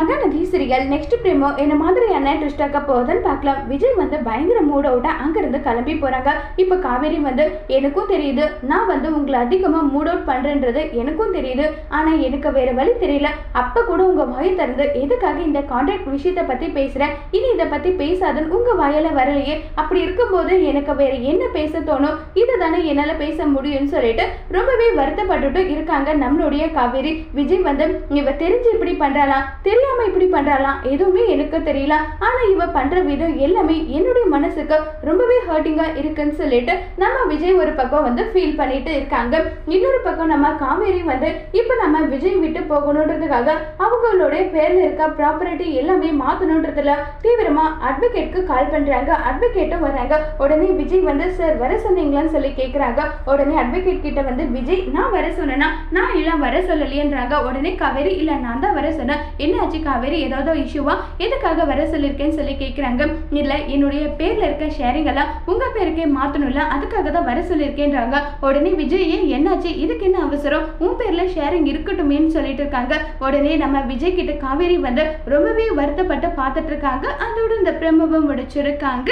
Mahanadi சிறிகள் next பிரேமோ என்ன மாதிரியான ட்விஸ்டாக்க போகுதுன்னு பார்க்கலாம். விஜய் வந்து பயங்கர மூட் அவுட்டா அங்கிருந்து கிளம்பி போறாங்க. இப்போ காவேரி வந்து எனக்கும் தெரியுது. நான் வந்து உங்களை அதிகமாக மூட் அவுட் பண்றேன்றது எனக்கும் தெரியுது. ஆனா எனக்கு வேற வழி தெரியல. அப்ப கூட உங்க வாய் திறந்து எதுக்காக இந்த கான்ட்ராக்ட் விஷயத்தை பத்தி பேசுறேன் இனி இதை பத்தி பேசாதுன்னு உங்க வாயால வரலையே. அப்படி இருக்கும்போது எனக்கு வேற என்ன பேச தோணும்? இதை தானே என்னால பேச முடியும்னு சொல்லிட்டு ரொம்பவே வருத்தப்பட்டுட்டு இருக்காங்க நம்மளுடைய காவேரி. விஜய் வந்து இவ தெரிஞ்சு இப்படி தெரியல நம்ம இப்படி பண்றாளாம்? எதுவுமே எனக்கு தெரியல. ஆனா இவ பண்ற விதம் எல்லாமே என்னுடைய மனசுக்கு ரொம்பவே ஹர்ட்டிங்காக இருக்குன்னு சொல்லிட்டு நம்ம விஜய் ஒரு பக்கம் வந்து ஃபீல் பண்ணிட்டு இருக்காங்க. இன்னொரு பக்கம் நம்ம காவேரி வந்து இப்ப நம்ம விஜய் விட்டு போகணுன்றதுக்காக அவங்களுடைய பேர்ல இருக்க ப்ராப்பர்ட்டி எல்லாமே மாத்தணுன்றதுல தீவிரமா அட்வொகேட்க்கு கால் பண்றாங்க. அட்வொகேட்டும் வராங்க உடனே விஜய் வந்து சார் வர சொன்னீங்களான்னு சொல்லி கேட்குறாங்க உடனே அட்வொகேட் கிட்ட வந்து விஜய் நான் வர சொன்னேன்னா நான் எல்லாம் வர சொல்லலையன்றாங்க. உடனே காவேரி இல்லை நான் தான் வர சொன்னேன். காவேரி ஏதாவது இஷ்யூவா? எதுக்காக வர சொல்லியிருக்கேன்னு சொல்லி கேட்குறாங்க இல்லை என்னுடைய பேரில் இருக்க ஷேரிங் எல்லாம் உங்கள் பேருக்கே மாற்றணும்ல அதுக்காக தான் வர சொல்லியிருக்கேன்றாங்க. உடனே விஜய் ஏன் என்னாச்சு? இதுக்கு என்ன அவசரம்? உன் பேரில் ஷேரிங் இருக்கட்டுமேன்னு சொல்லிட்டு இருக்காங்க. உடனே நம்ம விஜய் கிட்ட காவேரி வந்து ரொம்பவே வருத்தப்பட்டு பார்த்துட்டு இருக்காங்க. அதோட இந்த பிரமவம் முடிச்சிருக்காங்க.